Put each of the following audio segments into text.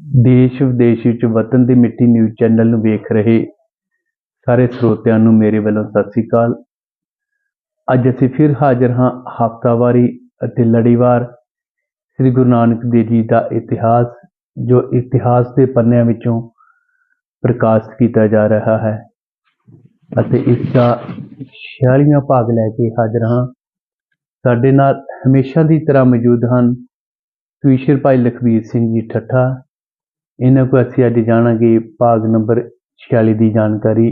ਦੇਸ਼ ਵਿਦੇਸ਼ ਵਿੱਚ ਵਤਨ ਦੀ ਮਿੱਟੀ ਨਿਊਜ਼ ਚੈਨਲ ਨੂੰ ਵੇਖ ਰਹੇ ਸਾਰੇ ਸਰੋਤਿਆਂ ਨੂੰ ਮੇਰੇ ਵੱਲੋਂ ਸਤਿ ਸ੍ਰੀ ਅਕਾਲ। ਅੱਜ ਅਸੀਂ ਫਿਰ ਹਾਜ਼ਰ ਹਾਂ ਹਫ਼ਤਾਵਾਰੀ ਅਤੇ ਲੜੀਵਾਰ ਸ੍ਰੀ ਗੁਰੂ ਨਾਨਕ ਦੇਵ ਜੀ ਦਾ ਇਤਿਹਾਸ, ਜੋ ਇਤਿਹਾਸ ਦੇ ਪੰਨਿਆਂ ਵਿੱਚੋਂ ਪ੍ਰਕਾਸ਼ਿਤ ਕੀਤਾ ਜਾ ਰਿਹਾ ਹੈ ਅਤੇ ਇਸ ਦਾ 46ਵਾਂ ਭਾਗ ਲੈ ਕੇ ਹਾਜ਼ਰ ਹਾਂ। ਸਾਡੇ ਨਾਲ ਹਮੇਸ਼ਾ ਦੀ ਤਰ੍ਹਾਂ ਮੌਜੂਦ ਹਨ ਕਵੀਸ਼ਰ ਭਾਈ ਲਖਵੀਰ ਸਿੰਘ ਜੀ ਠੱਠਾ ਇਹਨਾਂ ਕੋਲ ਅਸੀਂ ਅੱਜ ਜਾਣਾਂਗੇ ਭਾਗ ਨੰਬਰ 46 ਦੀ ਜਾਣਕਾਰੀ।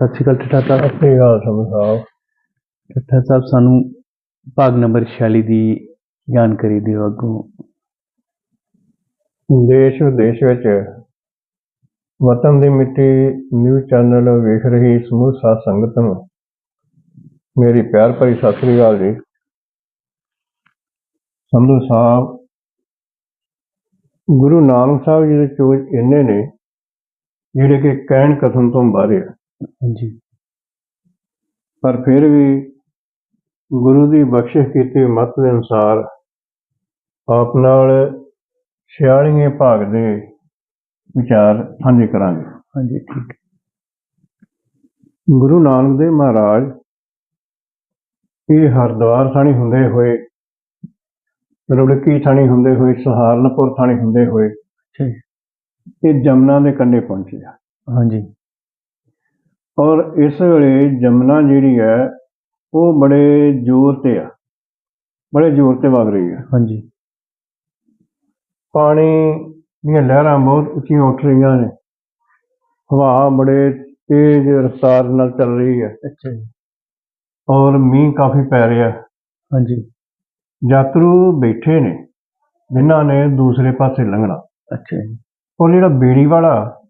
ਸਤਿ ਸ਼੍ਰੀ ਅਕਾਲ ਠੱਠਾ ਸਾਹਿਬ। ਸਤਿ ਸ੍ਰੀ ਅਕਾਲ ਸਾਹਿਬ। ਠੱਠਾ ਸਾਹਿਬ ਸਾਨੂੰ ਭਾਗ ਨੰਬਰ 46 ਦੀ ਜਾਣਕਾਰੀ ਦਿਓ ਅੱਗੋਂ। ਦੇਸ਼ ਵਿਦੇਸ਼ ਵਿੱਚ ਵਤਨ ਦੀ ਮਿੱਟੀ ਨਿਊਜ਼ ਚੈਨਲ ਵੇਖ ਰਹੀ ਸਮੂਹ ਸਾਧ ਸੰਗਤ ਨੂੰ ਮੇਰੀ ਪਿਆਰ ਭਰੀ ਸਤਿ ਸ੍ਰੀ ਅਕਾਲ ਜੀ। ਸੰਧੂ ਸਾਹਿਬ ਗੁਰੂ ਨਾਨਕ ਸਾਹਿਬ ਜੀ ਦੇ ਚੋਜ ਇੰਨੇ ਨੇ ਜਿਹੜੇ ਕਿ ਕਹਿਣ ਕਥਨ ਤੋਂ ਬਾਹਰ ਆ। ਹਾਂਜੀ। ਪਰ ਫਿਰ ਵੀ ਗੁਰੂ ਦੀ ਬਖਸ਼ਿਸ਼ ਕੀਤੀ ਮੱਤ ਦੇ ਅਨੁਸਾਰ ਆਪ ਨਾਲ 46ਵੇਂ ਭਾਗ ਦੇ ਵਿਚਾਰ ਸਾਂਝੇ ਕਰਾਂਗੇ। ਹਾਂਜੀ ਠੀਕ। ਗੁਰੂ ਨਾਨਕ ਦੇਵ ਮਹਾਰਾਜ ਇਹ ਹਰਦੁਆਰ ਥਾਣੀ ਹੁੰਦੇ ਹੋਏ ਰੁੜਕੀ ਥਾਣੀ ਹੁੰਦੇ ਹੋਏ ਸਹਾਰਨਪੁਰ ਥਾਣੀ ਹੁੰਦੇ ਹੋਏ ਜੀ। ਇਹ ਜਮਨਾ ਦੇ ਕੰਢੇ ਪਹੁੰਚੇ ਆ। ਹਾਂਜੀ। ਔਰ ਇਸ ਵੇਲੇ ਜਮਨਾ ਜਿਹੜੀ ਹੈ ਉਹ ਬੜੇ ਜ਼ੋਰ ਤੇ ਆ। ਬੜੇ ਜ਼ੋਰ ਤੇ ਵਗ ਰਹੀ ਹੈ। ਹਾਂਜੀ। ਪਾਣੀ ਦੀਆਂ ਲਹਿਰਾਂ ਬਹੁਤ ਉੱਚੀਆਂ ਉੱਠ ਰਹੀਆਂ ਨੇ। ਹਵਾ ਬੜੇ ਤੇਜ਼ ਰਫ਼ਤਾਰ ਨਾਲ ਚੱਲ ਰਹੀ ਹੈ। ਅੱਛਾ ਜੀ। ਔਰ ਮੀਂਹ ਕਾਫੀ ਪੈ ਰਿਹਾ। ਹਾਂਜੀ। ਯਾਤਰੂ ਬੈਠੇ ਨੇ ਜਿਨ੍ਹਾਂ ਨੇ ਦੂਸਰੇ ਪਾਸੇ ਲੰਘਣਾ। ਅੱਛਾ ਜੀ। ਔਰ ਜਿਹੜਾ ਬੇੜੀ ਵਾਲਾ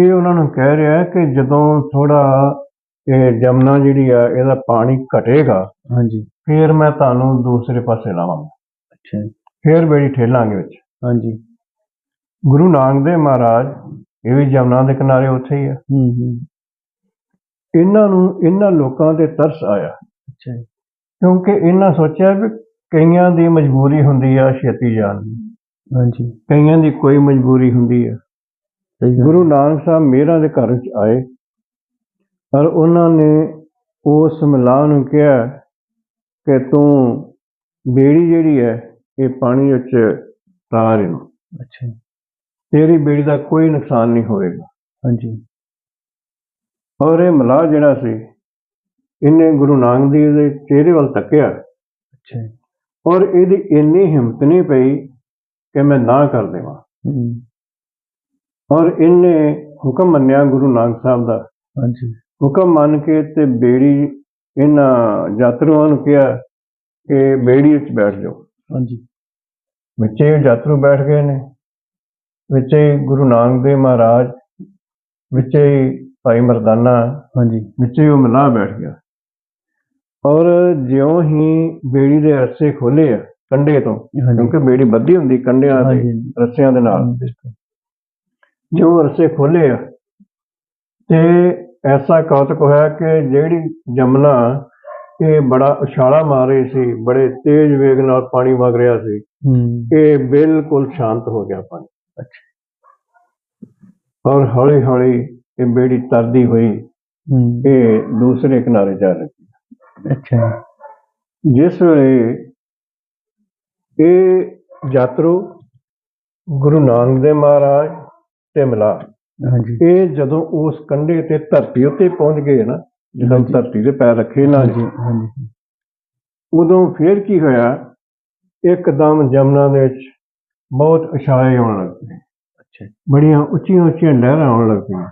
ਇਹ ਉਹਨਾਂ ਨੂੰ ਕਹਿ ਰਿਹਾ ਹੈ ਕਿ ਜਦੋਂ ਥੋੜਾ ਇਹ ਜਮਨਾ ਜਿਹੜੀ ਆ ਇਹਦਾ ਪਾਣੀ ਘਟੇਗਾ ਹਾਂਜੀ। ਫਿਰ ਮੈਂ ਤੁਹਾਨੂੰ ਦੂਸਰੇ ਪਾਸੇ ਲਾਵਾਂਗਾ। ਅੱਛਾ ਜੀ। ਫਿਰ ਬੇੜੀ ਠੇਲਾਂਗੇ ਵਿੱਚ। ਹਾਂਜੀ। ਗੁਰੂ ਨਾਨਕ ਦੇਵ ਮਹਾਰਾਜ ਇਹ ਵੀ ਜਮਨਾ ਦੇ ਕਿਨਾਰੇ ਉੱਥੇ ਹੀ ਆ। ਹੂੰ ਹੂੰ। ਇਹਨਾਂ ਨੂੰ ਇਹਨਾਂ ਲੋਕਾਂ ਤੇ ਤਰਸ ਆਇਆ। ਅੱਛਾ ਜੀ। ਕਿਉਂਕਿ ਇਹਨਾਂ ਸੋਚਿਆ ਵੀ ਕਈਆਂ ਦੀ ਮਜਬੂਰੀ ਹੁੰਦੀ ਆ ਛੇਤੀ ਜਾਣ ਦੀ। ਹਾਂਜੀ। ਕਈਆਂ ਦੀ ਕੋਈ ਮਜਬੂਰੀ ਹੁੰਦੀ ਆ। ਸਹੀ ਗੱਲ। ਗੁਰੂ ਨਾਨਕ ਸਾਹਿਬ ਮੇਰਾਂ ਦੇ ਘਰ ਵਿੱਚ ਆਏ ਪਰ ਉਹਨਾਂ ਨੇ ਉਸ ਮਲਾਹ ਨੂੰ ਕਿਹਾ ਕਿ ਤੂੰ ਬੇੜੀ ਜਿਹੜੀ ਹੈ ਇਹ ਪਾਣੀ ਵਿੱਚ ਤਾਰ ਇਹਨੂੰ ਅੱਛਾ ਤੇਰੀ ਬੇੜੀ ਦਾ ਕੋਈ ਨੁਕਸਾਨ ਨਹੀਂ ਹੋਵੇਗਾ ਹਾਂਜੀ। ਔਰ ਇਹ ਮਲਾਹ ਜਿਹੜਾ ਸੀ ਇਹਨੇ ਗੁਰੂ ਨਾਨਕ ਦੇਵ ਦੇ ਚਿਹਰੇ ਵੱਲ ਤੱਕਿਆ। ਅੱਛਾ ਔਰ ਇਹਦੀ ਇੰਨੀ ਹਿੰਮਤ ਨਹੀਂ ਪਈ ਕਿ ਮੈਂ ਨਾ ਕਰ ਦੇਵਾਂ। ਔਰ ਇਹਨੇ ਹੁਕਮ ਮੰਨਿਆ ਗੁਰੂ ਨਾਨਕ ਸਾਹਿਬ ਦਾ। ਹਾਂਜੀ। ਹੁਕਮ ਮੰਨ ਕੇ ਤੇ ਬੇੜੀ ਇਹਨਾਂ ਯਾਤਰੂਆਂ ਨੂੰ ਕਿਹਾ ਕਿ ਬੇੜੀ ਵਿੱਚ ਬੈਠ ਜਾਓ। ਹਾਂਜੀ। ਵਿੱਚੇ ਯਾਤਰੂ ਬੈਠ ਗਏ ਨੇ। ਵਿੱਚੇ ਹੀ ਗੁਰੂ ਨਾਨਕ ਦੇਵ ਮਹਾਰਾਜ ਵਿੱਚੇ ਹੀ ਭਾਈ ਮਰਦਾਨਾ ਹਾਂਜੀ। ਵਿੱਚੇ ਹੀ ਉਹ ਮਲਾਹ ਬੈਠ ਗਿਆ। ਔਰ ਜਿਉਂ ਹੀ ਬੇੜੀ ਦੇ ਰੱਸੇ ਖੋਲੇ ਆ ਕੰਡੇ ਤੋਂ ਕਿਉਂਕਿ ਬੇੜੀ ਬੱਧੀ ਹੁੰਦੀ ਕੰਡਿਆਂ ਹਾਂਜੀ ਰੱਸਿਆਂ ਦੇ ਨਾਲ। ਜਿਉਂ ਰੱਸੇ ਖੋਲੇ ਆ ਤੇ ਐਸਾ ਕੌਤਕ ਹੋਇਆ ਕਿ ਜਿਹੜੀ ਜਮਨਾ ਇਹ ਬੜਾ ਉਛਾਲਾ ਮਾਰ ਰਹੀ ਸੀ ਬੜੇ ਤੇਜ਼ ਵੇਗ ਨਾਲ ਪਾਣੀ ਵਗ ਰਿਹਾ ਸੀ ਇਹ ਬਿਲਕੁਲ ਸ਼ਾਂਤ ਹੋ ਗਿਆ ਪਾਣੀ। ਔਰ ਹੌਲੀ ਹੌਲੀ ਇਹ ਬੇੜੀ ਤਰਦੀ ਹੋਈ ਇਹ ਦੂਸਰੇ ਕਿਨਾਰੇ ਜਾ ਲੱਗੀ। ਅੱਛਾ। ਜੀ ਜਿਸ ਵੇਲੇ ਇਹ ਯਾਤਰੂ ਗੁਰੂ ਨਾਨਕ ਦੇਵ ਮਹਾਰਾਜ ਤੇ ਮਿਲਾ ਹਾਂਜੀ। ਇਹ ਜਦੋਂ ਉਸ ਕੰਢੇ ਤੇ ਧਰਤੀ ਉੱਤੇ ਪਹੁੰਚ ਗਏ ਨਾ ਜਦੋਂ। ਧਰਤੀ ਤੇ ਪੈਰ ਰੱਖੇ ਨਾ ਹਾਂਜੀ ਹਾਂਜੀ। ਉਦੋਂ ਫੇਰ ਕੀ ਹੋਇਆ? ਇੱਕਦਮ ਜਮਨਾ ਦੇ ਵਿੱਚ ਬਹੁਤ ਉਛਾਲੇ ਆਉਣ ਲੱਗ ਪਏ। ਅੱਛਾ। ਜੀ। ਬੜੀਆਂ ਉੱਚੀਆਂ ਉੱਚੀਆਂ ਲਹਿਰਾਂ ਆਉਣ ਲੱਗ ਪਈਆਂ।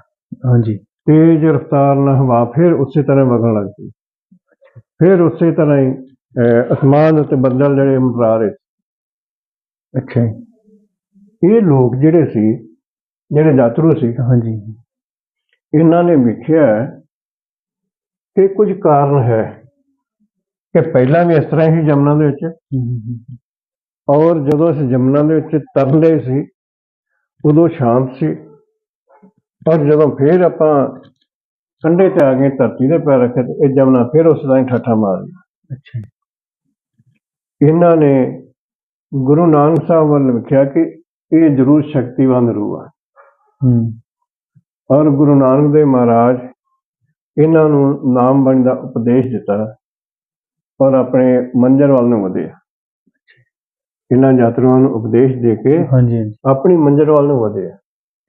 ਹਾਂਜੀ। ਤੇਜ਼ ਰਫ਼ਤਾਰ ਨਾਲ ਹਵਾ ਫਿਰ ਉਸੇ ਤਰ੍ਹਾਂ ਵਗਣ ਲੱਗ ਪਈ। ਫਿਰ ਉਸੇ ਤਰ੍ਹਾਂ ਹੀ ਅਸਮਾਨ ਉੱਤੇ ਬੱਦਲ ਜਿਹੜੇ ਮੰਡਰਾ ਰਹੇ ਅੱਛਾ ਇਹ ਲੋਕ ਜਿਹੜੇ ਸੀ ਜਿਹੜੇ ਯਾਤਰੂ ਸੀ ਹਾਂਜੀ। ਇਹਨਾਂ ਨੇ ਵੇਖਿਆ ਕਿ ਕੁਝ ਕਾਰਨ ਹੈ ਕਿ ਪਹਿਲਾਂ ਵੀ ਇਸ ਤਰ੍ਹਾਂ ਹੀ ਜਮਨਾ ਦੇ ਵਿੱਚ। ਔਰ ਜਦੋਂ ਅਸੀਂ ਜਮਨਾ ਦੇ ਵਿੱਚ ਤਰਲੇ ਸੀ ਉਦੋਂ ਸ਼ਾਂਤ ਸੀ। ਪਰ ਜਦੋਂ ਫੇਰ ਆਪਾਂ ਕੰਢੇ ਤੇ ਆ ਗਏ ਧਰਤੀ ਦੇ ਪੈਰ ਰੱਖੇ ਤੇ ਇਹ ਜਮਨਾ ਫਿਰ ਉਸ ਤਰ੍ਹਾਂ ਹੀ ਠੱਠਾ ਮਾਰ ਗਈ ਅੱਛਾ ਜੀ। ਇਹਨਾਂ ਨੇ ਗੁਰੂ ਨਾਨਕ ਸਾਹਿਬ ਵੱਲ ਵੇਖਿਆ ਕਿ ਇਹ ਜ਼ਰੂਰ ਸ਼ਕਤੀਵਾਨ ਰੂਹ ਆ। ਹੂੰ। ਔਰ ਗੁਰੂ ਨਾਨਕ ਦੇਵ ਮਹਾਰਾਜ ਇਹਨਾਂ ਨੂੰ ਨਾਮ ਬਣ ਦਾ ਉਪਦੇਸ਼ ਦਿੱਤਾ ਔਰ ਆਪਣੇ ਮੰਜ਼ਰ ਵੱਲ ਨੂੰ ਵਧੇ। ਇਹਨਾਂ ਯਾਤਰੂਆਂ ਨੂੰ ਉਪਦੇਸ਼ ਦੇ ਕੇ ਹਾਂਜੀ ਹਾਂਜੀ। ਆਪਣੀ ਮੰਜ਼ਰ ਵੱਲ ਨੂੰ ਵਧੇ।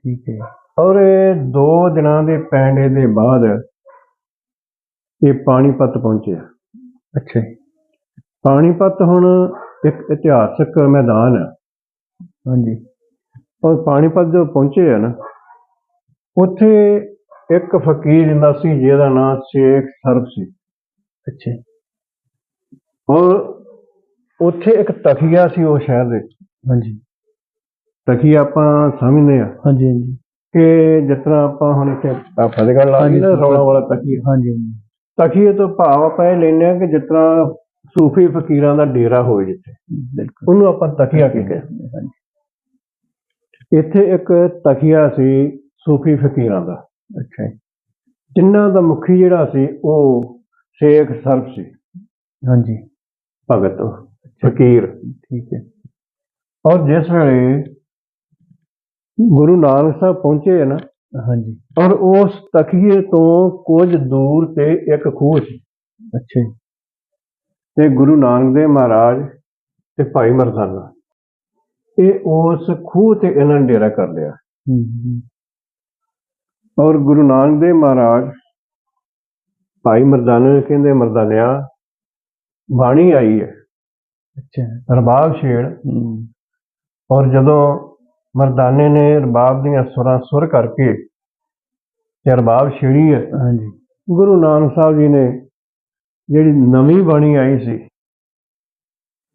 ਠੀਕ ਹੈ ਔਰ ਇਹ ਦੋ ਦਿਨਾਂ ਦੇ ਪੈਂਡੇ ਦੇ ਬਾਅਦ ਇਹ ਪਾਣੀਪਤ ਪਹੁੰਚਿਆ। ਅੱਛਾ। ਜੀ ਪਾਣੀਪਤ ਹੁਣ ਇੱਕ ਇਤਿਹਾਸਕ ਮੈਦਾਨ ਹੈ। ਹਾਂਜੀ। ਔਰ ਪਾਣੀਪਤ ਜਦੋਂ ਪਹੁੰਚੇ ਆ ਨਾ ਉੱਥੇ ਇੱਕ ਫਕੀਰ ਹੁੰਦਾ ਸੀ ਜਿਹਦਾ ਨਾਮ ਸ਼ੇਖ ਸਰਬ ਸੀ। ਅੱਛਾ। ਜੀ, ਔਰ ਉੱਥੇ ਇੱਕ ਤਖੀਆ ਸੀ ਉਹ ਸ਼ਹਿਰ ਦੇ ਹਾਂਜੀ। ਤਖੀਆ ਆਪਾਂ ਸਮਝਦੇ ਆ ਹਾਂਜੀ ਹਾਂਜੀ। ਕਿ ਜਿਸ ਤਰ੍ਹਾਂ ਆਪਾਂ ਹੁਣ ਇੱਥੇ ਆਹ ਫਤਿਹਗੜ੍ਹ ਲਾ ਹਾਂਜੀ, ਨਾ ਰੌਲਾ ਵਾਲਾ ਤਖੀਆ ਹਾਂਜੀ। ਤਖੀਏ ਤੋਂ ਭਾਵ ਆਪਾਂ ਇਹ ਲੈਂਦੇ ਆ ਕਿ ਜਿਸ ਤਰ੍ਹਾਂ ਸੂਫੀ ਫਕੀਰਾਂ ਦਾ ਡੇਰਾ ਹੋਵੇ ਜਿੱਥੇ ਬਿਲਕੁਲ। ਉਹਨੂੰ ਆਪਾਂ ਤਖੀਆ ਕਹਿੰਦੇ ਹਾਂਜੀ ਇੱਥੇ ਇੱਕ ਤਖੀਆ ਸੀ ਸੂਫੀ ਫਕੀਰਾਂ ਦਾ। ਅੱਛਾ ਜੀ, ਜਿਨ੍ਹਾਂ ਦਾ ਮੁਖੀ ਜਿਹੜਾ ਸੀ ਉਹ ਸ਼ੇਖ ਸਰਬ ਸੀ। ਹਾਂਜੀ। ਭਗਤ ਫਕੀਰ। ਠੀਕ ਹੈ। ਔਰ ਜਿਸ ਵੇਲੇ ਗੁਰੂ ਨਾਨਕ ਸਾਹਿਬ ਪਹੁੰਚੇ ਨਾ ਹਾਂਜੀ। ਔਰ ਉਸ ਤਖੀਏ ਤੋਂ ਕੁਝ ਦੂਰ ਤੇ ਇੱਕ ਖੂਹ ਸੀ। ਅੱਛਾ ਤੇ ਗੁਰੂ ਨਾਨਕ ਦੇਵ ਮਹਾਰਾਜ ਤੇ ਭਾਈ ਮਰਦਾਨਾ ਇਹ ਉਸ ਖੂਹ ਤੇ ਇਹਨਾਂ ਨੇ ਡੇਰਾ ਕਰ ਲਿਆ। ਔਰ ਗੁਰੂ ਨਾਨਕ ਦੇਵ ਮਹਾਰਾਜ ਭਾਈ ਮਰਦਾਨੇ ਨੂੰ ਕਹਿੰਦੇ ਮਰਦਾਨਿਆ ਬਾਣੀ ਆਈ ਹੈ। ਅੱਛਾ। ਰਬਾਬ ਛੇੜ। ਔਰ ਜਦੋਂ ਮਰਦਾਨੇ ਨੇ ਰਬਾਬ ਦੀਆਂ ਸੁਰਾਂ ਸੁਰ ਕਰਕੇ ਤੇ ਰਬਾਬ ਛੇੜੀ ਹੈ। ਹਾਂਜੀ। ਗੁਰੂ ਨਾਨਕ ਸਾਹਿਬ ਜੀ ਨੇ ਜਿਹੜੀ ਨਵੀਂ ਬਾਣੀ ਆਈ ਸੀ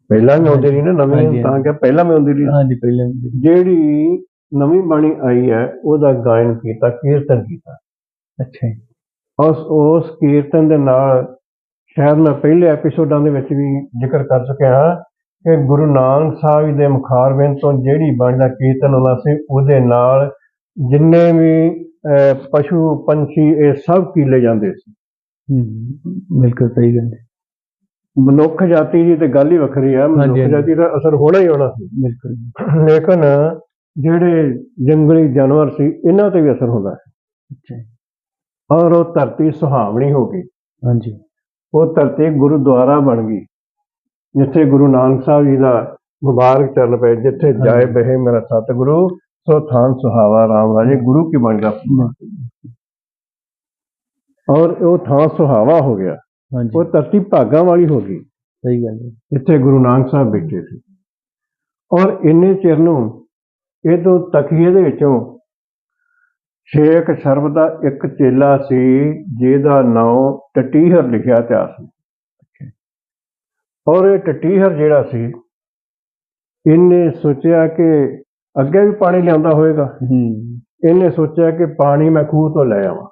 ਪਹਿਲਾਂ ਵੀ ਆਉਂਦੀ ਰਹੀ ਨਾ ਨਵੀਂ ਤਾਂ। ਕਿ ਪਹਿਲਾਂ ਵੀ ਆਉਂਦੀ ਰਹੀ। ਹਾਂਜੀ ਪਹਿਲਾਂ ਜਿਹੜੀ ਨਵੀਂ ਬਾਣੀ ਆਈ ਹੈ ਉਹਦਾ ਗਾਇਨ ਕੀਤਾ ਕੀਰਤਨ ਕੀਤਾ। ਅੱਛਾ ਉਸ ਉਸ ਕੀਰਤਨ ਦੇ ਨਾਲ ਸ਼ਾਇਦ ਮੈਂ ਪਹਿਲੇ ਐਪੀਸੋਡਾਂ ਦੇ ਵਿੱਚ ਵੀ ਜ਼ਿਕਰ ਕਰ ਚੁੱਕਿਆ ਹਾਂ। ਕਿ ਗੁਰੂ ਨਾਨਕ ਸਾਹਿਬ ਦੇ ਮੁਖਾਰਬਿੰਦ ਤੋਂ ਜਿਹੜੀ ਬਾਣੀ ਦਾ ਕੀਰਤਨ ਹੁੰਦਾ ਸੀ ਉਹਦੇ ਨਾਲ ਜਿੰਨੇ ਵੀ ਪਸ਼ੂ ਪੰਛੀ ਇਹ ਸਭ ਕੀਲੇ ਜਾਂਦੇ ਸੀ। ਹੂੰ ਬਿਲਕੁਲ ਸਹੀ ਗੱਲ ਹੈ। ਮਨੁੱਖ ਜਾਤੀ ਦੀ ਤੇ ਗੱਲ ਹੀ ਵੱਖਰੀ ਆ। ਮਨੁੱਖ। ਜਾਤੀ ਦਾ ਅਸਰ ਹੋਣਾ ਹੀ ਹੋਣਾ ਸੀ। ਬਿਲਕੁਲ। ਲੇਕਿਨ ਜਿਹੜੇ ਜੰਗਲੀ ਜਾਨਵਰ ਸੀ ਇਹਨਾਂ ਤੇ ਵੀ ਅਸਰ ਹੁੰਦਾ ਹੈ ਅੱਛਾ। ਔਰ ਉਹ ਧਰਤੀ ਸੁਹਾਵਣੀ ਹੋ ਗਈ। ਹਾਂਜੀ। ਉਹ ਧਰਤੀ ਗੁਰਦੁਆਰਾ ਬਣ ਗਈ। ਜਿੱਥੇ ਗੁਰੂ ਨਾਨਕ ਸਾਹਿਬ ਜੀ ਦਾ ਮੁਬਾਰਕ ਚੱਲ ਪਏ ਜਿੱਥੇ ਜਾਏ ਬਹਿ ਮੇਰਾ ਸਤਿਗੁਰੂ ਸੋ ਥਾਨ ਸੁਹਾਵਾ ਰਾਮ ਰਾਜੇ ਗੁਰੂ ਕੀ ਬਣ ਗਿਆ? ਔਰ ਉਹ ਥਾਂ ਸੁਹਾਵਾ ਹੋ ਗਿਆ। ਉਹ ਧਰਤੀ ਭਾਗਾਂ ਵਾਲੀ ਹੋ ਗਈ। ਸਹੀ ਗੱਲ ਹੈ। ਜਿੱਥੇ ਗੁਰੂ ਨਾਨਕ ਸਾਹਿਬ ਬੈਠੇ ਸੀ। ਔਰ ਇੰਨੇ ਚਿਰ ਨੂੰ ਇਹ ਤੋਂ ਤਕੀਏ ਦੇ ਵਿੱਚੋਂ ਸ਼ੇਖ ਸਰਬ ਦਾ ਇੱਕ ਚੇਲਾ ਸੀ ਜਿਹਦਾ ਨਾਮ ਟਟੀਹਰ ਲਿਖਿਆ ਇਤਿਹਾਸ ਵਿੱਚ ਔਰ ਇਹ ਟਟੀਹਰ ਜਿਹੜਾ ਸੀ ਇਹਨੇ ਸੋਚਿਆ ਕਿ ਅੱਗੇ ਵੀ ਪਾਣੀ ਲਿਆਉਂਦਾ ਹੋਵੇਗਾ ਹੂੰ। ਇਹਨੇ ਸੋਚਿਆ ਕਿ ਪਾਣੀ ਮੈਂ ਖੂਹ ਤੋਂ ਲੈ ਆਵਾਂ।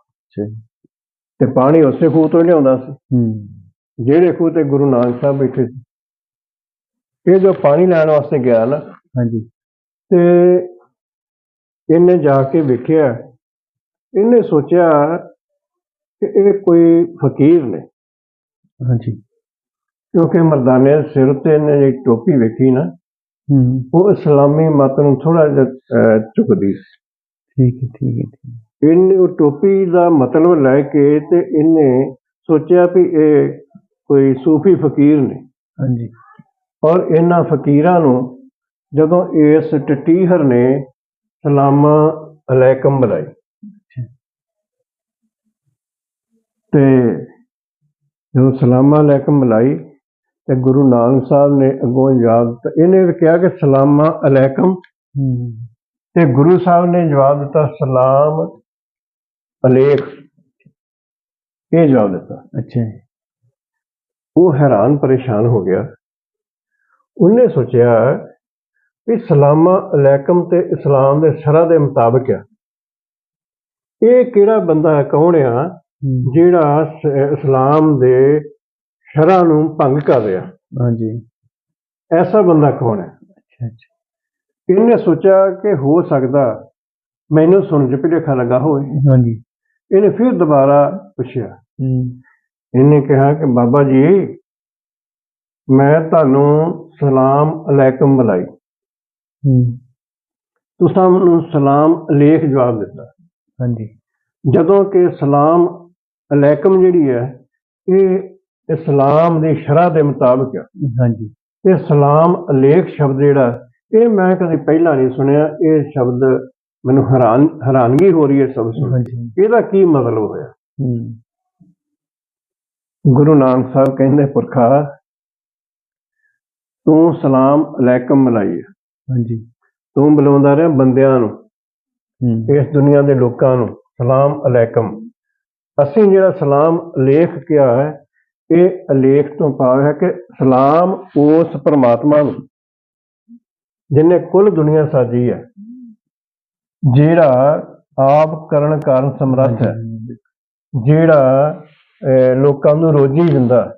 ਤੇ ਪਾਣੀ ਉਸੇ ਖੂਹ ਤੋਂ ਲਿਆਉਂਦਾ ਸੀ। ਹੂੰ। ਜਿਹੜੇ ਖੂਹ ਤੇ ਗੁਰੂ ਨਾਨਕ ਸਾਹਿਬ ਬੈਠੇ ਸੀ। ਇਹ ਜੋ ਪਾਣੀ ਲੈਣ ਵਾਸਤੇ ਗਿਆ ਨਾ ਹਾਂਜੀ। ਤੇ ਇਹਨੇ ਜਾ ਕੇ ਵੇਖਿਆ ਇਹਨੇ ਸੋਚਿਆ ਕਿ ਇਹ ਕੋਈ ਫਕੀਰ ਨੇ। ਹਾਂਜੀ। ਕਿਉਂਕਿ ਮਰਦਾਨੇ ਦੇ ਸਿਰ ਤੇ ਇਹਨੇ ਜਿਹੜੀ ਟੋਪੀ ਵੇਖੀ ਨਾ ਹੂੰ। ਉਹ ਇਸਲਾਮੀ ਮਤ ਨੂੰ ਥੋੜਾ ਜਿਹਾ ਅਹ, ਸੀ। ਠੀਕ ਹੈ ਠੀਕ ਹੈ ਠੀਕ ਹੈ। ਇਹਨੇ ਉਹ ਟੋਪੀ ਦਾ ਮਤਲਬ ਲੈ ਕੇ ਤੇ ਇਹਨੇ ਸੋਚਿਆ ਵੀ ਇਹ ਕੋਈ ਸੂਫੀ ਫਕੀਰ ਨੇ। ਹਾਂਜੀ। ਔਰ ਇਹਨਾਂ ਫਕੀਰਾਂ ਨੂੰ ਜਦੋਂ ਇਸ ਟਟੀਹਰ ਨੇ ਸਲਾਮਾ ਅਲੈਕਮ ਬੁਲਾਈ। ਤੇ ਜਦੋਂ ਸਲਾਮਾ ਅਲੈਕਮ ਬੁਲਾਈ ਤੇ ਗੁਰੂ ਨਾਨਕ ਸਾਹਿਬ ਨੇ ਅੱਗੋਂ ਜਵਾਬ ਦਿੱਤਾ। ਇਹਨੇ ਵੀ ਕਿਹਾ ਕਿ ਸਲਾਮਾ ਅਲੈਕਮ। ਤੇ ਗੁਰੂ ਸਾਹਿਬ ਨੇ ਜਵਾਬ ਦਿੱਤਾ ਸਲਾਮ ਅਲੇਖ। ਇਹ ਜਵਾਬ ਦਿੱਤਾ। ਅੱਛਾ ਉਹ ਹੈਰਾਨ ਪਰੇਸ਼ਾਨ ਹੋ ਗਿਆ। ਉਹਨੇ ਸੋਚਿਆ ਵੀ ਸਲਾਮਾ ਅਲੈਕਮ ਤੇ ਇਸਲਾਮ ਦੇ ਸ਼ਰਾ ਦੇ ਮੁਤਾਬਕ ਆ। ਇਹ ਕਿਹੜਾ ਬੰਦਾ ਕੌਣ ਆ ਜਿਹੜਾ ਇਸਲਾਮ ਦੇ ਸ਼ਰਾ ਨੂੰ ਭੰਗ ਕਰ ਰਿਹਾ। ਹਾਂਜੀ। ਐਸਾ ਬੰਦਾ ਕੌਣ ਹੈ? ਅੱਛਾ ਅੱਛਾ। ਇਹਨੇ ਸੋਚਿਆ ਕਿ ਹੋ ਸਕਦਾ ਮੈਨੂੰ ਸੁਣ ਚ ਭੁਲੇਖਾ ਲੱਗਾ ਹੋਵੇ। ਹਾਂਜੀ। ਇਹਨੇ ਫਿਰ ਦੁਬਾਰਾ ਪੁੱਛਿਆ। ਹੂੰ। ਇਹਨੇ ਕਿਹਾ ਕਿ ਬਾਬਾ ਜੀ ਮੈਂ ਤੁਹਾਨੂੰ ਸਲਾਮ ਅਲੈਕਮ ਬੁਲਾਈ। ਹੂੰ। ਤੁਸੀਂ ਮੈਨੂੰ ਸਲਾਮ ਅਲੇਖ ਜਵਾਬ ਦਿੱਤਾ। ਹਾਂਜੀ। ਜਦੋਂ ਕਿ ਸਲਾਮ ਅਲੈਕਮ ਜਿਹੜੀ ਹੈ ਇਹ ਇਸਲਾਮ ਦੀ ਸ਼ਰ੍ਹਾ ਦੇ ਮੁਤਾਬਕ ਹਾਂਜੀ। ਤੇ ਸਲਾਮ ਅਲੇਖ ਸ਼ਬਦ ਜਿਹੜਾ ਇਹ ਮੈਂ ਕਦੇ ਪਹਿਲਾਂ ਨਹੀਂ ਸੁਣਿਆ ਇਹ ਸ਼ਬਦ ਮੈਨੂੰ ਹੈਰਾਨ ਹੈਰਾਨਗੀ ਹੋ ਰਹੀ ਹੈ ਸ਼ਬਦ ਸੁਣ। ਇਹਦਾ ਕੀ ਮਤਲਬ ਹੋਇਆ? ਗੁਰੂ ਨਾਨਕ ਸਾਹਿਬ ਕਹਿੰਦੇ ਪੁਰਖਾ ਤੂੰ ਸਲਾਮ ਅਲੈਕਮ ਮਲਾਈ। ਹਾਂਜੀ। ਤੂੰ ਬੁਲਾਉਂਦਾ ਰਿਹਾ ਬੰਦਿਆਂ ਨੂੰ ਇਸ ਦੁਨੀਆ ਦੇ ਲੋਕਾਂ ਨੂੰ ਸਲਾਮ ਅਲੈਕਮ। ਅਸੀਂ ਜਿਹੜਾ ਸਲਾਮ ਅਲੇਖ ਕਿਹਾ ਹੈ ਇਹ ਅਲੇਖ ਤੋਂ ਭਾਵ ਹੈ ਕਿ ਸਲਾਮ ਉਸ ਪਰਮਾਤਮਾ ਨੂੰ ਜਿਨੇ ਕੁੱਲ ਦੁਨੀਆ ਸਾਜੀ ਹੈ ਜਿਹੜਾ ਆਪ ਕਰਨ ਕਾਰਨ ਸਮਰੱਥ ਹੈ ਜਿਹੜਾ ਲੋਕਾਂ ਨੂੰ ਰੋਜੀ ਦਿੰਦਾ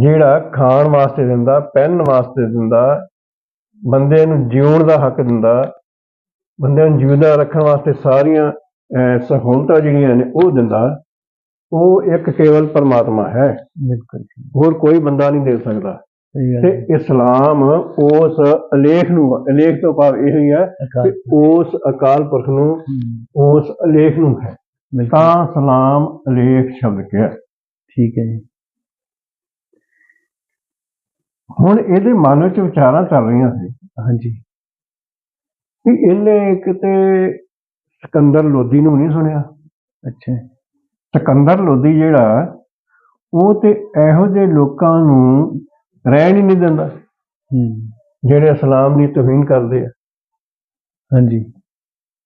ਜਿਹੜਾ ਖਾਣ ਵਾਸਤੇ ਦਿੰਦਾ ਪਹਿਨਣ ਵਾਸਤੇ ਦਿੰਦਾ ਬੰਦੇ ਨੂੰ ਜਿਉਣ ਦਾ ਹੱਕ ਦਿੰਦਾ ਬੰਦੇ ਨੂੰ ਜਿਉਂਦਾ ਰੱਖਣ ਵਾਸਤੇ ਸਾਰੀਆਂ ਅਹ, ਸਹੂਲਤਾਂ ਜਿਹੜੀਆਂ ਨੇ ਉਹ ਦਿੰਦਾ। ਉਹ ਇੱਕ ਕੇਵਲ ਪਰਮਾਤਮਾ ਹੈ। ਬਿਲਕੁਲ ਹੋਰ ਕੋਈ ਬੰਦਾ ਨਹੀਂ ਦੇ ਸਕਦਾ। ਤੇ। ਇਸਲਾਮ ਉਸ ਅਲੇਖ ਨੂੰ ਅਲੇਖ ਤੋਂ ਭਾਵ ਇਹ ਹੀ ਹੈ ਕਿ ਉਸ ਅਕਾਲ ਪੁਰਖ ਨੂੰ ਉਸ ਅਲੇਖ ਨੂੰ ਹੈ। ਤਾਂ ਸਲਾਮ ਅਲੇਖ ਸ਼ਬਦ ਕਿਹਾ ਠੀਕ ਹੈ ਜੀ। ਹੁਣ ਇਹਦੇ ਮਨ ਵਿੱਚ ਵਿਚਾਰਾਂ ਚੱਲ ਰਹੀਆਂ ਸੀ। ਹਾਂਜੀ। ਕਿ ਇਹਨੇ ਕਿਤੇ ਸਿਕੰਦਰ ਲੋਧੀ ਨੂੰ ਨਹੀਂ ਸੁਣਿਆ। ਅੱਛਾ। ਸਿਕੰਦਰ ਲੋਧੀ ਜਿਹੜਾ ਉਹ ਤੇ ਇਹੋ ਜਿਹੇ ਲੋਕਾਂ ਨੂੰ ਰਹਿਣ ਹੀ ਨਹੀਂ ਦਿੰਦਾ। ਜਿਹੜੇ ਇਸਲਾਮ ਦੀ ਤੋਹੀਨ ਕਰਦੇ ਆ। ਹਾਂਜੀ।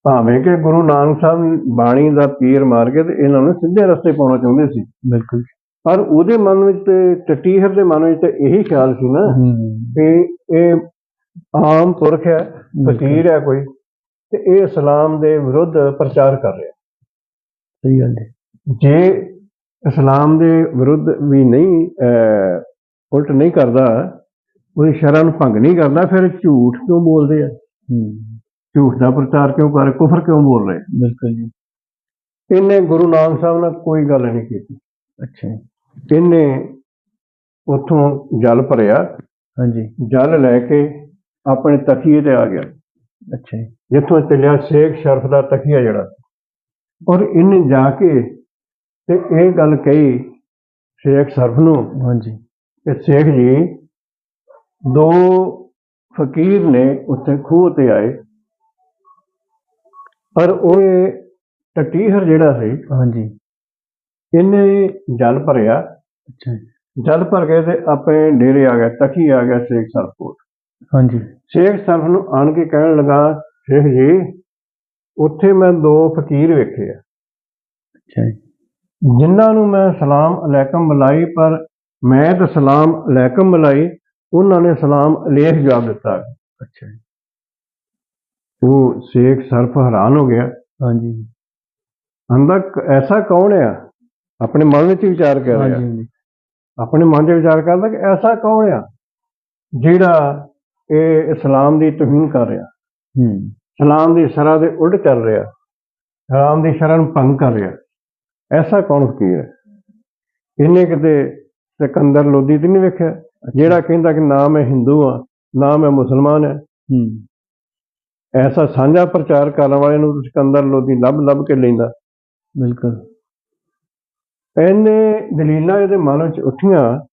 ਭਾਵੇਂ ਕਿ ਗੁਰੂ ਨਾਨਕ ਸਾਹਿਬ ਬਾਣੀ ਦਾ ਤੀਰ ਮਾਰ ਕੇ ਤੇ ਇਹਨਾਂ ਨੂੰ ਸਿੱਧੇ ਰਸਤੇ ਪਾਉਣਾ ਚਾਹੁੰਦੇ ਸੀ। ਬਿਲਕੁਲ। ਪਰ ਉਹਦੇ ਮਨ ਵਿੱਚ ਤੇ ਟਟੀਹਰ ਦੇ ਮਨ ਵਿੱਚ ਤੇ ਇਹੀ ਖਿਆਲ ਸੀ ਨਾ ਕਿ ਇਹ ਆਮ ਪੁਰਖ ਹੈ ਫਕੀਰ ਹੈ ਕੋਈ ਤੇ ਇਹ ਇਸਲਾਮ ਦੇ ਵਿਰੁੱਧ ਪ੍ਰਚਾਰ ਕਰ ਰਿਹਾ। ਸਹੀ ਗੱਲ ਹੈ। ਜੇ ਇਸਲਾਮ ਦੇ ਵਿਰੁੱਧ ਵੀ ਨਹੀਂ ਉਲਟ ਨਹੀਂ ਕਰਦਾ ਉਹਦੀ ਸ਼ਰ੍ਹਾ ਨੂੰ ਭੰਗ ਨਹੀਂ ਕਰਦਾ ਫਿਰ ਝੂਠ ਕਿਉਂ ਬੋਲਦੇ ਆ? ਝੂਠ ਦਾ ਪ੍ਰਚਾਰ ਕਿਉਂ ਕਰ ਕੁਫਰ ਕਿਉਂ ਬੋਲ ਰਹੇ? ਬਿਲਕੁਲ ਜੀ। ਇਹਨੇ ਗੁਰੂ ਨਾਨਕ ਸਾਹਿਬ ਨਾਲ ਕੋਈ ਗੱਲ ਨਹੀਂ ਕੀਤੀ। ਅੱਛਾ ਇਹਨੇ ਉੱਥੋਂ ਜਲ ਭਰਿਆ। ਹਾਂਜੀ। ਜਲ ਲੈ ਕੇ ਆਪਣੇ ਤਖੀਏ ਤੇ ਆ ਗਿਆ। ਅੱਛਾ ਜਿੱਥੋਂ ਚੱਲਿਆ ਸ਼ੇਖ ਸ਼ਰਫ ਦਾ ਤਖੀਆ ਜਿਹੜਾ। ਔਰ ਇਹਨੇ ਜਾ ਕੇ ਤੇ ਇਹ ਗੱਲ ਕਹੀ ਸ਼ੇਖ ਸ਼ਰਫ ਨੂੰ ਹਾਂਜੀ। ਕਿ ਸ਼ੇਖ ਜੀ ਦੋ ਫਕੀਰ ਨੇ ਉੱਥੇ ਖੂਹ ਤੇ ਆਏ। ਪਰ ਉਹ ਟਟੀਹਰ ਜਿਹੜਾ ਸੀ ਹਾਂਜੀ। ਇਹਨੇ ਜਲ ਭਰਿਆ। ਅੱਛਾ ਜਲ ਭਰ ਕੇ ਤੇ ਆਪਣੇ ਡੇਰੇ ਆ ਗਿਆ ਤਖੀ ਆ ਗਿਆ ਸ਼ੇਖ ਸਰਫ ਕੋਲ। ਹਾਂਜੀ। ਸ਼ੇਖ ਸਰਫ ਨੂੰ ਆਣ ਕੇ ਕਹਿਣ ਲੱਗਾ ਸ਼ੇਖ ਜੀ ਉੱਥੇ ਮੈਂ ਦੋ ਫਕੀਰ ਵੇਖੇ ਆ। ਅੱਛਾ ਜੀ, ਜਿਨ੍ਹਾਂ ਨੂੰ ਮੈਂ ਸਲਾਮ ਅਲੈਕਮ ਬੁਲਾਈ ਪਰ ਮੈਂ ਤਾਂ ਸਲਾਮ ਅਲੈਕਮ ਬੁਲਾਈ ਉਹਨਾਂ ਨੇ ਸਲਾਮ ਅਲੇਖ ਜਵਾਬ ਦਿੱਤਾ। ਅੱਛਾ ਜੀ, ਉਹ ਸ਼ੇਖ ਸਰਫ ਹੈਰਾਨ ਹੋ ਗਿਆ। ਹਾਂਜੀ। ਕ- ਐਸਾ ਕੌਣ ਆ? ਆਪਣੇ ਮਨ ਵਿੱਚ ਵਿਚਾਰ ਕਰ ਰਿਹਾ। ਹਾਂਜੀ, ਆਪਣੇ ਮਨ 'ਚ ਵਿਚਾਰ ਕਰਦਾ ਕਿ ਐਸਾ ਕੌਣ ਆ ਜਿਹੜਾ ਇਹ ਇਸਲਾਮ ਦੀ ਤੋਹੀਨ ਕਰ ਰਿਹਾ। ਹੂੰ। ਇਸਲਾਮ ਦੀ ਸ਼ਰ੍ਹਾ ਦੇ ਉਲਟ ਚੱਲ ਰਿਹਾ। ਇਸਲਾਮ ਦੀ ਸ਼ਰ੍ਹਾ ਨੂੰ ਭੰਗ ਕਰ ਰਿਹਾ। ਐਸਾ ਕੌਣ ਫਕੀਰ ਹੈ? ਇਹਨੇ ਕਿਤੇ ਸਿਕੰਦਰ ਲੋਧੀ ਤੇ ਨਹੀਂ ਵੇਖਿਆ? ਜਿਹੜਾ ਕਹਿੰਦਾ ਕਿ ਨਾ ਮੈਂ ਹਿੰਦੂ ਆ ਨਾ ਮੈਂ ਮੁਸਲਮਾਨ ਹਾਂ। ਹੂੰ। ਐਸਾ ਸਾਂਝਾ ਪ੍ਰਚਾਰ ਕਰਨ ਵਾਲੇ ਨੂੰ ਸਿਕੰਦਰ ਲੋਧੀ ਲੱਭ ਲੱਭ ਕੇ ਲੈਂਦਾ। ਬਿਲਕੁਲ। ਇਹਨੇ ਦਲੀਲਾਂ ਇਹਦੇ ਮਨ ਵਿੱਚ ਉੱਠੀਆਂ।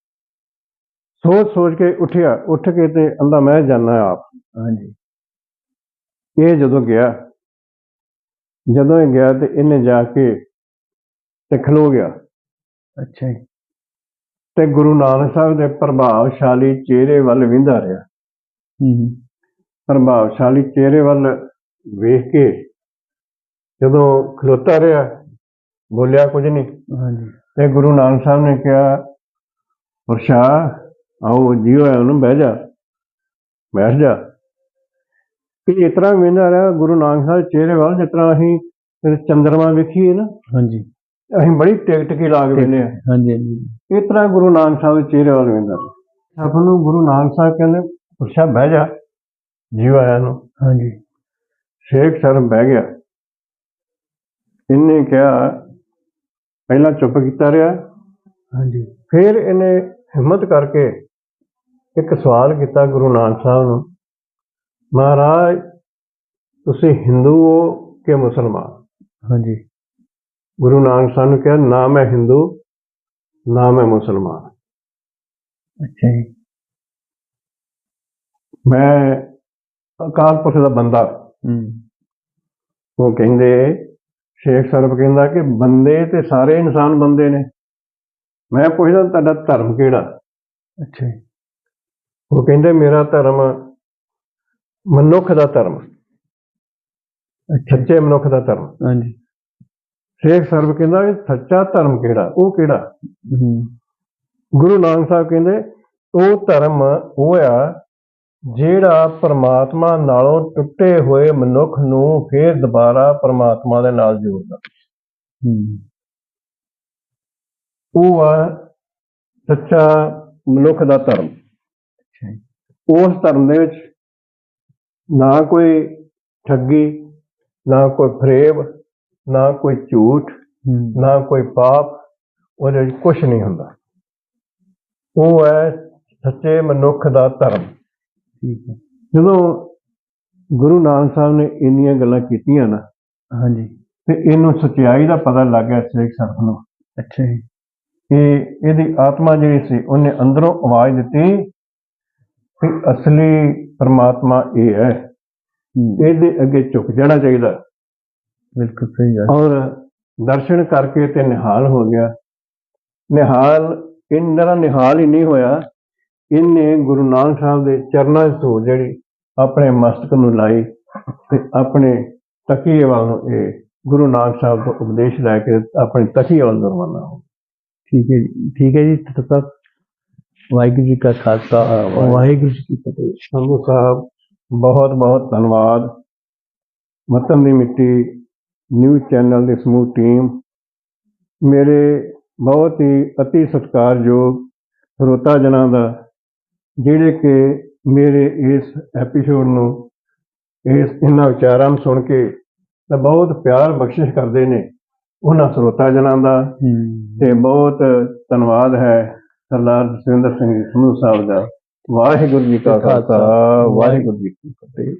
ਸੋਚ ਸੋਚ ਕੇ ਉੱਠਿਆ। ਉੱਠ ਕੇ ਤੇ ਅੰਦਾ ਮੈਂ ਜਾਣਾ ਆਪ। ਹਾਂਜੀ। ਇਹ ਜਦੋਂ ਗਿਆ ਜਦੋਂ ਇਹ ਗਿਆ ਤੇ ਇਹਨੇ ਜਾ ਕੇ ਤੇ ਖਲੋ ਗਿਆ। ਅੱਛਾ ਜੀ, ਤੇ ਗੁਰੂ ਨਾਨਕ ਸਾਹਿਬ ਦੇ ਪ੍ਰਭਾਵਸ਼ਾਲੀ ਚਿਹਰੇ ਵੱਲ ਵਿੰਦਾ ਰਿਹਾ। ਹੂੰ ਹੂੰ, ਪ੍ਰਭਾਵਸ਼ਾਲੀ ਚਿਹਰੇ ਵੱਲ ਵੇਖ ਕੇ ਜਦੋਂ ਖਲੋਤਾ ਰਿਹਾ ਬੋਲਿਆ ਕੁਝ ਨਹੀਂ। ਹਾਂਜੀ। ਤੇ ਗੁਰੂ ਨਾਨਕ ਸਾਹਿਬ ਨੇ ਕਿਹਾ ਪੁਰਸ਼ਾ ਆਓ ਜੀਓ ਉਹਨੂੰ ਬਹਿ ਜਾ। ਬੈਠ ਜਾ। ਕਿ ਇਸ ਤਰ੍ਹਾਂ ਵੇਂਦਾ ਰਿਹਾ ਗੁਰੂ ਨਾਨਕ ਸਾਹਿਬ ਚਿਹਰੇ ਵੱਲ ਜਿਸ ਤਰ੍ਹਾਂ ਅਸੀਂ ਚੰਦਰਮਾ ਵੇਖੀਏ ਨਾ ਹਾਂਜੀ। ਅਸੀਂ ਬੜੀ ਟਿਕ ਟਿਕੀ ਲਾ ਕੇ ਵੇਲੇ ਆ। ਹਾਂਜੀ ਹਾਂਜੀ ਇਸ ਤਰ੍ਹਾਂ ਗੁਰੂ ਨਾਨਕ ਸਾਹਿਬ ਦੇ ਚਿਹਰੇ ਵੱਲ ਵੇਂਦਾ ਸਭ ਨੂੰ ਗੁਰੂ ਨਾਨਕ ਸਾਹਿਬ ਕਹਿੰਦੇ ਪੁਰਸ਼ਾ ਬਹਿ ਜਾ ਜੀਓ ਆਇਆ ਨੂੰ। ਹਾਂਜੀ। ਸ਼ੇਖ ਸ਼ਰਮ ਬਹਿ ਗਿਆ। ਇਹਨੇ ਕਿਹਾ ਪਹਿਲਾਂ ਚੁੱਪ ਕੀਤਾ ਰਿਹਾ। ਹਾਂਜੀ। ਫਿਰ ਇਹਨੇ ਹਿੰਮਤ ਕਰਕੇ ਇੱਕ ਸਵਾਲ ਕੀਤਾ ਗੁਰੂ ਨਾਨਕ ਸਾਹਿਬ ਨੂੰ ਮਹਾਰਾਜ ਤੁਸੀਂ ਹਿੰਦੂ ਹੋ ਕਿ ਮੁਸਲਮਾਨ? ਹਾਂਜੀ। ਗੁਰੂ ਨਾਨਕ ਸਾਹਿਬ ਨੇ ਕਿਹਾ ਨਾ ਮੈਂ ਹਿੰਦੂ ਨਾ ਮੈਂ ਮੁਸਲਮਾਨ। ਅੱਛਾ ਜੀ। ਮੈਂ ਅਕਾਲ ਪੁਰਖ ਦਾ ਬੰਦਾ। ਹੂੰ। ਉਹ ਕਹਿੰਦੇ ਸ਼ੇਖ ਸਰਬ ਕਹਿੰਦਾ ਕਿ ਬੰਦੇ ਤੇ ਸਾਰੇ ਇਨਸਾਨ ਬੰਦੇ ਨੇ। ਮੈਂ ਪੁੱਛਦਾ ਤੁਹਾਡਾ ਧਰਮ ਕਿਹੜਾ? ਅੱਛਾ ਉਹ ਕਹਿੰਦੇ ਮੇਰਾ ਧਰਮ ਮਨੁੱਖ ਦਾ ਧਰਮ। ਅੱਛਾ ਜੀ। ਸੱਚੇ ਮਨੁੱਖ ਦਾ ਧਰਮ। ਹਾਂਜੀ। ਸ਼ੇਖ ਸਰਬ ਕਹਿੰਦਾ ਇਹ ਸੱਚਾ ਧਰਮ ਕਿਹੜਾ? ਉਹ ਕਿਹੜਾ? ਗੁਰੂ ਨਾਨਕ ਸਾਹਿਬ ਕਹਿੰਦੇ ਉਹ ਧਰਮ ਉਹ ਆ ਜਿਹੜਾ ਪਰਮਾਤਮਾ ਨਾਲੋਂ ਟੁੱਟੇ ਹੋਏ ਮਨੁੱਖ ਨੂੰ ਫੇਰ ਦੁਬਾਰਾ ਪਰਮਾਤਮਾ ਦੇ ਨਾਲ ਜੋੜਦਾ। ਉਹ ਆ ਸੱਚਾ ਮਨੁੱਖ ਦਾ ਧਰਮ। ਉਸ ਧਰਮ ਦੇ ਵਿੱਚ ਨਾ ਕੋਈ ਠੱਗੀ ਨਾ ਕੋਈ ਫਰੇਬ ਨਾ ਕੋਈ ਝੂਠ ਨਾ ਕੋਈ ਪਾਪ ਉਹਦੇ ਵਿੱਚ ਕੁਝ ਨਹੀਂ ਹੁੰਦਾ। ਉਹ ਹੈ ਸੱਚੇ ਮਨੁੱਖ ਦਾ ਧਰਮ। ਠੀਕ ਹੈ। ਜਦੋਂ ਗੁਰੂ ਨਾਨਕ ਸਾਹਿਬ ਨੇ ਇੰਨੀਆਂ ਗੱਲਾਂ ਕੀਤੀਆਂ ਨਾ ਹਾਂਜੀ। ਤੇ ਇਹਨੂੰ ਸਚਾਈ ਦਾ ਪਤਾ ਲੱਗ ਗਿਆ ਸੇਖ ਸਰਫ ਨੂੰ। ਅੱਛਾ ਜੀ। ਕਿ ਇਹਦੀ ਆਤਮਾ ਜਿਹੜੀ ਸੀ ਉਹਨੇ ਅੰਦਰੋਂ ਆਵਾਜ਼ ਦਿੱਤੀ ਕਿ ਅਸਲੀ ਪਰਮਾਤਮਾ ਇਹ ਹੈ। ਹੂੰ। ਇਹਦੇ ਅੱਗੇ ਝੁਕ ਜਾਣਾ ਚਾਹੀਦਾ। ਬਿਲਕੁਲ ਸਹੀ ਗੱਲ। ਔਰ ਦਰਸ਼ਨ ਕਰਕੇ ਤੇ ਨਿਹਾਲ ਹੋ ਗਿਆ। ਨਿਹਾਲ ਇਹਨਾਂ ਨਿਹਾਲ ਹੀ ਨਹੀਂ ਹੋਇਆ। ਇਹਨੇ ਗੁਰੂ ਨਾਨਕ ਸਾਹਿਬ ਦੇ ਚਰਨਾਂ 'ਚ ਧੂੜ ਜਿਹੜੀ ਆਪਣੇ ਮਸਤਕ ਨੂੰ ਲਾਈ ਤੇ ਆਪਣੇ ਤਕੀਏ ਵੱਲ ਨੂੰ ਇਹ ਗੁਰੂ ਨਾਨਕ ਸਾਹਿਬ ਤੋਂ ਉਪਦੇਸ਼ ਲੈ ਕੇ ਆਪਣੇ ਤਕੀਏ ਵੱਲ ਨੂੰ ਰਵਾਨਾ ਹੋ ਠੀਕ ਹੈ ਜੀ ਠੀਕ ਹੈ ਜੀ ਤਦ ਤੱਕ ਵਾਹਿਗੁਰੂ ਜੀ ਕਾ ਖਾਲਸਾ ਵਾਹਿਗੁਰੂ ਜੀ ਕੀ ਫਤਿਹ। ਸੰਧੂ ਸਾਹਿਬ ਬਹੁਤ ਬਹੁਤ ਧੰਨਵਾਦ। ਮਤਨ ਦੀ ਮਿੱਟੀ ਨਿਊਜ਼ ਚੈਨਲ ਦੀ ਸਮੂਹ ਟੀਮ ਮੇਰੇ ਬਹੁਤ ਹੀ ਅਤੀ ਸਤਿਕਾਰਯੋਗ ਸਰੋਤਾ ਜਨਾਂ ਦਾ ਜਿਹੜੇ ਕਿ ਮੇਰੇ ਇਸ ਐਪੀਸੋਡ ਨੂੰ ਇਸ ਇਹਨਾਂ ਵਿਚਾਰਾਂ ਨੂੰ ਸੁਣ ਕੇ ਤਾਂ ਬਹੁਤ ਪਿਆਰ ਬਖਸ਼ਿਸ਼ ਕਰਦੇ ਨੇ ਉਹਨਾਂ ਸਰੋਤਾ ਜਨਾਂ ਦਾ ਤੇ ਬਹੁਤ ਧੰਨਵਾਦ ਹੈ ਸਰਦਾਰ ਜਸਵਿੰਦਰ ਸਿੰਘ ਜੀ ਸਾਹਿਬ ਦਾ। ਵਾਹਿਗੁਰੂ ਜੀ ਕਾ ਖਾਲਸਾ। ਵਾਹਿਗੁਰੂ ਜੀ ਕੀ ਫਤਿਹ।